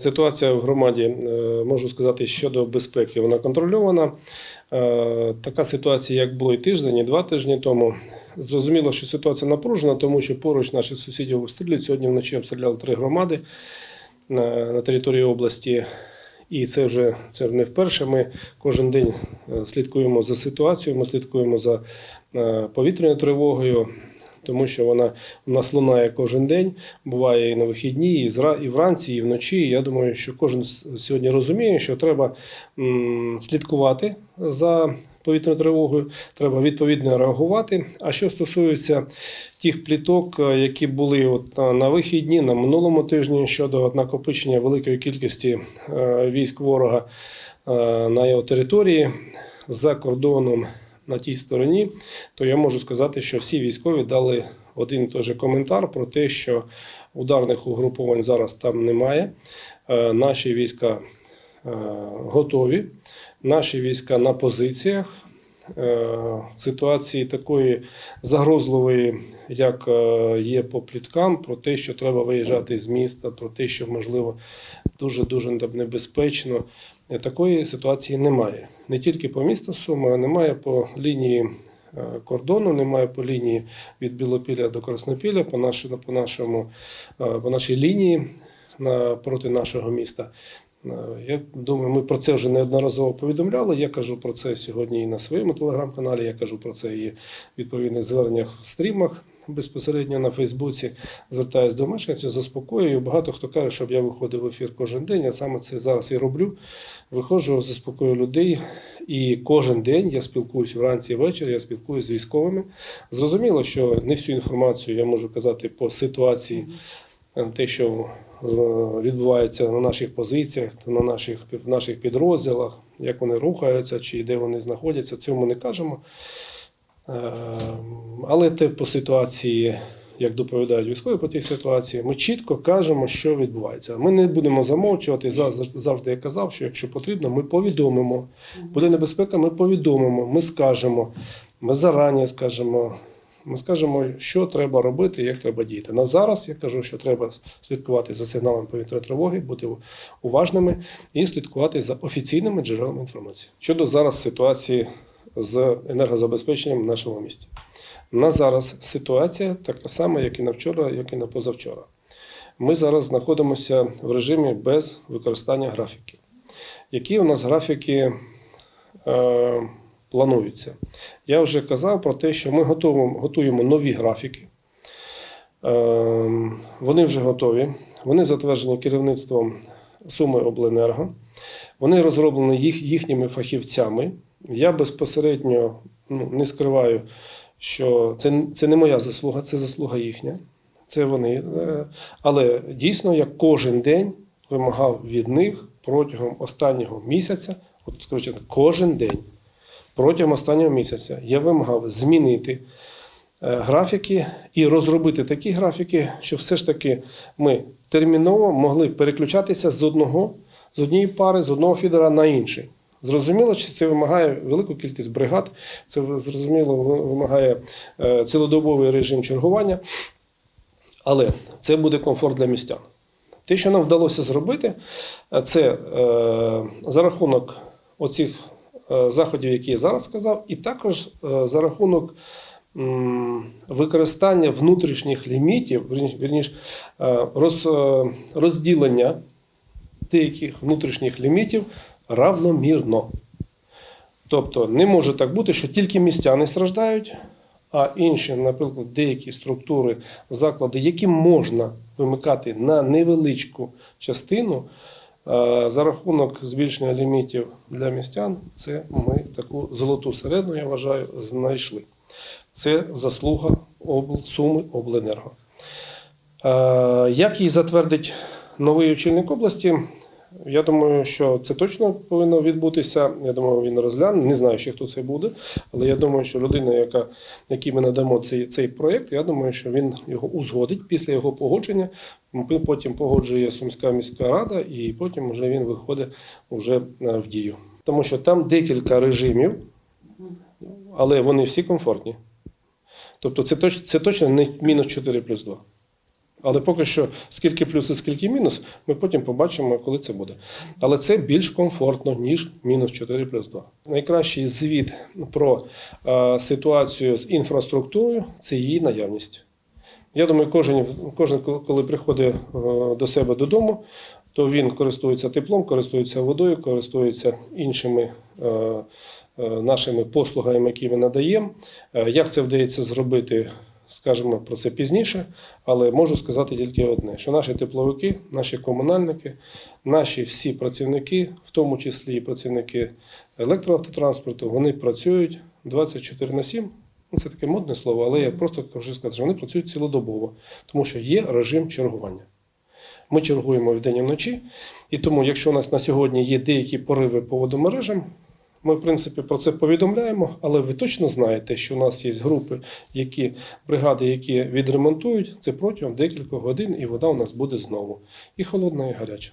Ситуація в громаді, е, можу сказати, щодо безпеки, вона контрольована. Е, Така ситуація, як було і тиждень, і два тижні тому. Зрозуміло, що ситуація напружена, тому що поруч наші сусідів обстрілюють. Сьогодні вночі обстріляли три громади на, на території області. І це вже це не вперше. Ми кожен день е, слідкуємо за ситуацією, ми слідкуємо за е, повітряною тривогою, тому що вона у нас лунає кожен день, буває і на вихідні, і зра- і вранці, і вночі. Я думаю, що кожен сьогодні розуміє, що треба слідкувати за повітряною тривогою, треба відповідно реагувати. А що стосується тих пліток, е, які були от на, на вихідні на минулому тижні щодо накопичення великої кількості е, військ ворога е, на його території за кордоном на тій стороні, то я можу сказати, що всі військові дали один і той же коментар про те, що ударних угруповань зараз там немає. Е, Наші війська е, готові, наші війська на позиціях. Е, Ситуації такої загрозливої, як е, є по пліткам, про те, що треба виїжджати з міста, про те, що можливо дуже дуже небезпечно. Е, Такої ситуації немає. Не тільки по місту Суми, а немає по лінії кордону, немає по лінії від Білопілля до Краснопілля, по, нашому, по, нашому, по нашій лінії проти нашого міста. Е, Я думаю, ми про це вже неодноразово повідомляли. Я кажу про це сьогодні і на своєму телеграм-каналі. Я кажу про це і в відповідних зверненнях в стрімах безпосередньо на Фейсбуці. Звертаюся до мешканців, заспокоюю. Багато хто каже, щоб я виходив в ефір кожен день. Я саме це зараз і роблю. Виходжу, заспокоюю людей. І кожен день я спілкуюся вранці і ввечері, я спілкуюся з військовими. Зрозуміло, що не всю інформацію я можу казати по ситуації, те, що е, відбувається на наших позиціях, на наших, в наших підрозділах, як вони рухаються чи де вони знаходяться, цього ми не кажемо. Е, Але те по ситуації, як доповідають військові по тій ситуації, ми чітко кажемо, що відбувається. Ми не будемо замовчувати. Завжди, завжди я казав, що якщо потрібно, ми повідомимо. Буде небезпека, ми повідомимо, ми скажемо, ми зарані скажемо. Ми скажемо, що треба робити, як треба діяти. На зараз я кажу, що треба слідкувати за сигналами повітряної тривоги, бути уважними і слідкувати за офіційними джерелами інформації. Щодо зараз ситуації з енергозабезпеченням в нашому місті. На зараз ситуація така сама, як і на вчора, як і на позавчора. Ми зараз знаходимося в режимі без використання графіків. Які у нас графіки е, плануються? Я вже казав про те, що ми готуємо, готуємо нові графіки. Е, вони вже готові. Вони затверджені керівництвом Суми Обленерго. Вони розроблені їх, їхніми фахівцями. Я безпосередньо ну, не скриваю, що це, це не моя заслуга, це заслуга їхня. Це вони. Е, Але дійсно я кожен день вимагав від них протягом останнього місяця, от скажу чесно, кожен день протягом останнього місяця я вимагав змінити е, графіки і розробити такі графіки, що все ж таки ми терміново могли переключатися з одного, з однієї пари, з одного фідера на інший. Зрозуміло, що це вимагає велику кількість бригад, це зрозуміло вимагає е, цілодобовий режим чергування, але це буде комфорт для містян. Те, що нам вдалося зробити, е, це за рахунок оцих заходів, які я зараз сказав, і також е, за рахунок використання внутрішніх лімітів, вірніш, е, роз, е, розділення деяких внутрішніх лімітів равномірно. Тобто не може так бути, що тільки містяни страждають, а інші, наприклад, деякі структури, заклади, які можна вимикати на невеличку частину, е, за рахунок збільшення лімітів для містян, це ми таку золоту середину, я вважаю, знайшли. Це заслуга обл... Суми Обленерго. Е, Як її затвердить новий очільник області? Я думаю, що це точно повинно відбутися. Я думаю, він розгляне. Не знаю, ще хто це буде, але я думаю, що людина, яка, якій ми надамо цей, цей проєкт, я думаю, що він його узгодить після його погодження. Потім погоджує Сумська міська рада, і потім вже він виходить вже е, в дію. Тому що там декілька режимів, але вони всі комфортні. Тобто це, точ, це точно не мінус 4 плюс 2. Але поки що, скільки плюс і скільки мінус, ми потім побачимо, коли це буде. Але це більш комфортно, ніж мінус 4 плюс 2. Найкращий звіт про е, ситуацію з інфраструктурою це її наявність. Я думаю, кожен, кожен коли приходить е, до себе додому, то він користується теплом, користується водою, користується іншими е, нашими послугами, які ми надаємо. Як це вдається зробити, скажемо про це пізніше, але можу сказати тільки одне: що наші тепловики, наші комунальники, наші всі працівники, в тому числі і працівники електроавтотранспорту, вони працюють 24 на 7. Ну, це таке модне слово, але я просто хочу сказати, що вони працюють цілодобово, тому що є режим чергування. Ми чергуємо вдень і вночі, і тому, якщо у нас на сьогодні є деякі пориви по водомережам, ми, в принципі, про це повідомляємо, але ви точно знаєте, що у нас є групи, які бригади, які відремонтують це протягом декількох годин, і вода у нас буде знову і холодна, і гаряча.